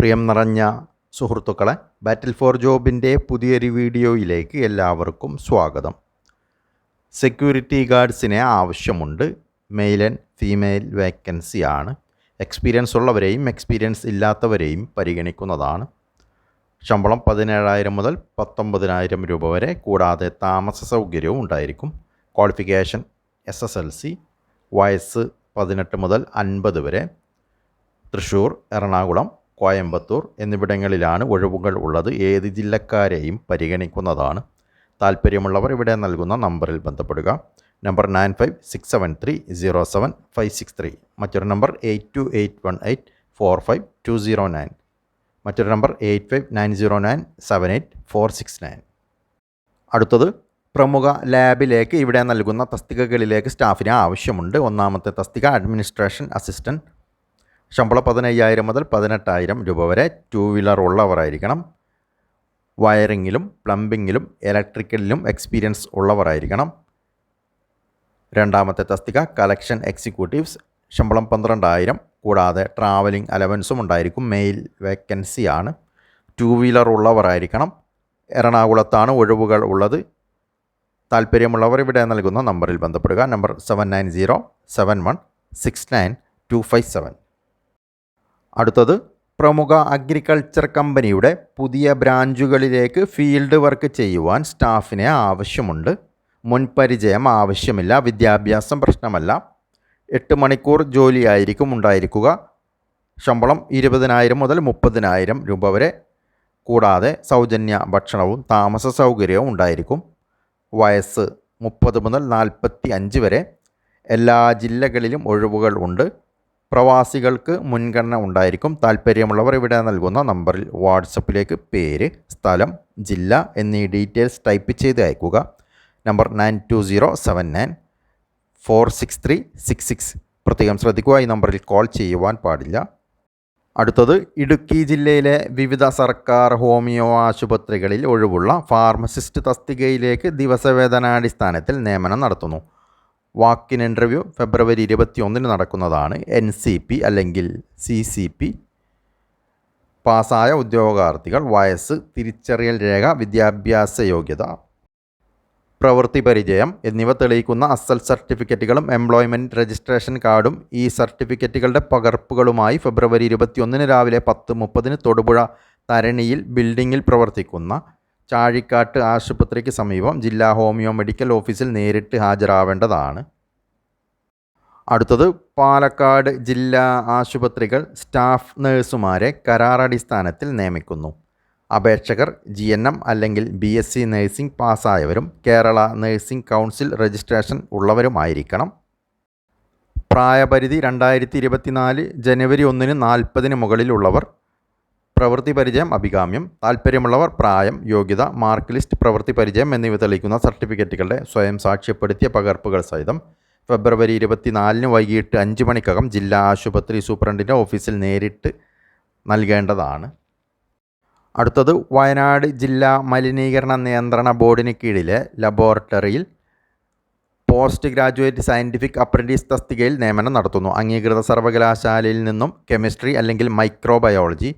പ്രിയം നിറഞ്ഞ സുഹൃത്തുക്കളെ ബാറ്റിൽ ഫോർ ജോബിന്റെ പുതിയൊരു വീഡിയോയിലേക്ക് എല്ലാവർക്കും സ്വാഗതം. സെക്യൂരിറ്റി ഗാർഡ്സിനെ ആവശ്യമുണ്ട്. മെയിൽ ആൻഡ് ഫീമെയിൽ വേക്കൻസിയാണ് എക്സ്പീരിയൻസ് ഉള്ളവരെയും എക്സ്പീരിയൻസ് ഇല്ലാത്തവരെയും പരിഗണിക്കുന്നതാണ്. ശമ്പളം പതിനേഴായിരം മുതൽ പത്തൊമ്പതിനായിരം രൂപ വരെ കൂടാതെ താമസ സൗകര്യവും ഉണ്ടായിരിക്കും. Qualification S S L C വയസ്സ് പതിനെട്ട് മുതൽ അൻപത് വരെ. തൃശ്ശൂർ എറണാകുളം കോയമ്പത്തൂർ എന്നിവിടങ്ങളിലാണ് ഒഴിവുകൾ ഉള്ളത്. ഏത് ജില്ലക്കാരെയും പരിഗണിക്കുന്നതാണ്. താല്പര്യമുള്ളവർ ഇവിടെ നൽകുന്ന നമ്പറിൽ ബന്ധപ്പെടുക. Number nine five six seven three zero seven five six three. മറ്റൊരു number eight two eight one eight four five two zero nine. മറ്റൊരു number eight five nine zero nine seven eight four six nine. അടുത്തത് പ്രമുഖ ലാബിലേക്ക് ഇവിടെ നൽകുന്ന തസ്തികകളിലേക്ക് സ്റ്റാഫിന് ആവശ്യമുണ്ട്. ഒന്നാമത്തെ തസ്തിക administration assistant ശമ്പളം പതിനയ്യായിരം മുതൽ പതിനെട്ടായിരം രൂപ വരെ ടു വീലർ ഉള്ളവരായിരിക്കണം. വയറിങ്ങിലും പ്ലംബിങ്ങിലും ഇലക്ട്രിക്കലിലും എക്സ്പീരിയൻസ് ഉള്ളവരായിരിക്കണം. രണ്ടാമത്തെ തസ്തിക കളക്ഷൻ എക്സിക്യൂട്ടീവ്സ് ശമ്പളം പന്ത്രണ്ടായിരം കൂടാതെ ട്രാവലിംഗ് അലവൻസും ഉണ്ടായിരിക്കും. മെയിൽ വേക്കൻസി ആണ്. ടു വീലർ ഉള്ളവരായിരിക്കണം. എറണാകുളത്താണ് ഒഴിവുകൾ ഉള്ളത്. താല്പര്യമുള്ളവർ ഇവിടെ നൽകുന്ന നമ്പറിൽ ബന്ധപ്പെടുക. Number seven nine zero seven one six nine two five seven അടുത്തത് പ്രമുഖ അഗ്രികൾച്ചർ കമ്പനിയുടെ പുതിയ ബ്രാഞ്ചുകളിലേക്ക് ഫീൽഡ് വർക്ക് ചെയ്യുവാൻ സ്റ്റാഫിനെ ആവശ്യമുണ്ട്. മുൻപരിചയം ആവശ്യമില്ല വിദ്യാഭ്യാസം പ്രശ്നമല്ല. എട്ട് മണിക്കൂർ ജോലിയായിരിക്കും ഉണ്ടായിരിക്കുക. ശമ്പളം ഇരുപതിനായിരം മുതൽ മുപ്പതിനായിരം രൂപ വരെ. കൂടാതെ സൗജന്യ ഭക്ഷണവും താമസ സൗകര്യവും ഉണ്ടായിരിക്കും. വയസ്സ് മുപ്പത് മുതൽ നാൽപ്പത്തി അഞ്ച് വരെ. എല്ലാ ജില്ലകളിലും ഒഴിവുകൾ ഉണ്ട്. പ്രവാസികൾക്ക് മുൻഗണന ഉണ്ടായിരിക്കും. താല്പര്യമുള്ളവർ ഇവിടെ നൽകുന്ന നമ്പറിൽ വാട്സപ്പിലേക്ക് പേര് സ്ഥലം ജില്ല എന്നീ ഡീറ്റെയിൽസ് ടൈപ്പ് ചെയ്ത് അയക്കുക. Number nine two zero seven nine four six three six six. പ്രത്യേകം ശ്രദ്ധിക്കുക ഈ നമ്പറിൽ കോൾ ചെയ്യുവാൻ പാടില്ല. അടുത്തത് ഇടുക്കി ജില്ലയിലെ വിവിധ സർക്കാർ ഹോമിയോ ആശുപത്രികളിൽ ഒഴിവുള്ള ഫാർമസിസ്റ്റ് തസ്തികയിലേക്ക് ദിവസവേതനാടിസ്ഥാനത്തിൽ നിയമനം നടത്തുന്നു. വാക്കിൻ ഇന്റർവ്യൂ ഫെബ്രുവരി ഇരുപത്തിയൊന്നിന് നടക്കുന്നതാണ്. എൻ സി പി അല്ലെങ്കിൽ സി സി പി പാസ്സായ ഉദ്യോഗാർത്ഥികൾ വയസ്സ് തിരിച്ചറിയൽ രേഖ വിദ്യാഭ്യാസ യോഗ്യത പ്രവൃത്തി പരിചയം എന്നിവ തെളിയിക്കുന്ന അസൽ സർട്ടിഫിക്കറ്റുകളും എംപ്ലോയ്മെന്റ് രജിസ്ട്രേഷൻ കാർഡും ഈ സർട്ടിഫിക്കറ്റുകളുടെ പകർപ്പുകളുമായി ഫെബ്രുവരി ഇരുപത്തിയൊന്നിന് രാവിലെ പത്ത് മുപ്പതിന് തൊടുപുഴ തരണിയിൽ ബിൽഡിങ്ങിൽ പ്രവർത്തിക്കുന്ന ചാഴിക്കാട്ട് ആശുപത്രിക്ക് സമീപം ജില്ലാ ഹോമിയോ മെഡിക്കൽ ഓഫീസിൽ നേരിട്ട് ഹാജരാവേണ്ടതാണ്. അടുത്തത് പാലക്കാട് ജില്ലാ ആശുപത്രികൾ സ്റ്റാഫ് നഴ്സുമാരെ കരാറടിസ്ഥാനത്തിൽ നിയമിക്കുന്നു. അപേക്ഷകർ ജി എൻ എം അല്ലെങ്കിൽ ബി എസ് സി നഴ്സിംഗ് പാസ്സായവരും കേരള നഴ്സിംഗ് കൗൺസിൽ രജിസ്ട്രേഷൻ ഉള്ളവരുമായിരിക്കണം. പ്രായപരിധി രണ്ടായിരത്തി ഇരുപത്തിനാല് ജനുവരി ഒന്നിന് നാൽപ്പതിന് മുകളിലുള്ളവർ പ്രവൃത്തി പരിചയം അഭികാമ്യം താല്പര്യമുള്ളവർ പ്രായം യോഗ്യത മാർക്ക് ലിസ്റ്റ് പ്രവൃത്തി പരിചയം എന്നിവ തെളിയിക്കുന്ന സർട്ടിഫിക്കറ്റുകളുടെ സ്വയം സാക്ഷ്യപ്പെടുത്തിയ പകർപ്പുകൾ സഹിതം ഫെബ്രുവരി ഇരുപത്തിനാലിന് വൈകിട്ട് അഞ്ച് മണിക്കകം ജില്ലാ ആശുപത്രി സൂപ്രണ്ടിന്റെ ഓഫീസിൽ നേരിട്ട് നൽകേണ്ടതാണ്. അടുത്തത് വയനാട് ജില്ലാ മലിനീകരണ നിയന്ത്രണ ബോർഡിന് കീഴിലെ ലബോറട്ടറിയിൽ പോസ്റ്റ് ഗ്രാജുവേറ്റ് സയന്റിഫിക് അപ്രന്റീസ് തസ്തികയിൽ നിയമനം നടത്തുന്നു. അംഗീകൃത സർവകലാശാലയിൽ നിന്നും കെമിസ്ട്രി അല്ലെങ്കിൽ മൈക്രോബയോളജി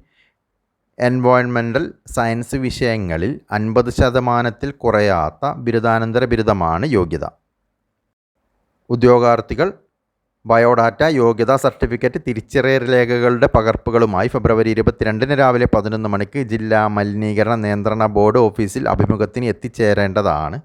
എൻവയോൺമെന്റൽ സയൻസ് വിഷയങ്ങളിൽ അൻപത് ശതമാനത്തിൽ കുറയാത്ത ബിരുദാനന്തര ബിരുദമാണ് യോഗ്യത. ഉദ്യോഗാർത്ഥികൾ ബയോഡാറ്റ യോഗ്യതാ സർട്ടിഫിക്കറ്റ് തിരിച്ചറിയൽ രേഖകളുടെ പകർപ്പുകളുമായി ഫെബ്രുവരി ഇരുപത്തിരണ്ടിന് രാവിലെ പതിനൊന്ന് മണിക്ക് ജില്ലാ മലിനീകരണ നിയന്ത്രണ ബോർഡ് ഓഫീസിൽ അഭിമുഖത്തിന് എത്തിച്ചേരേണ്ടതാണ്.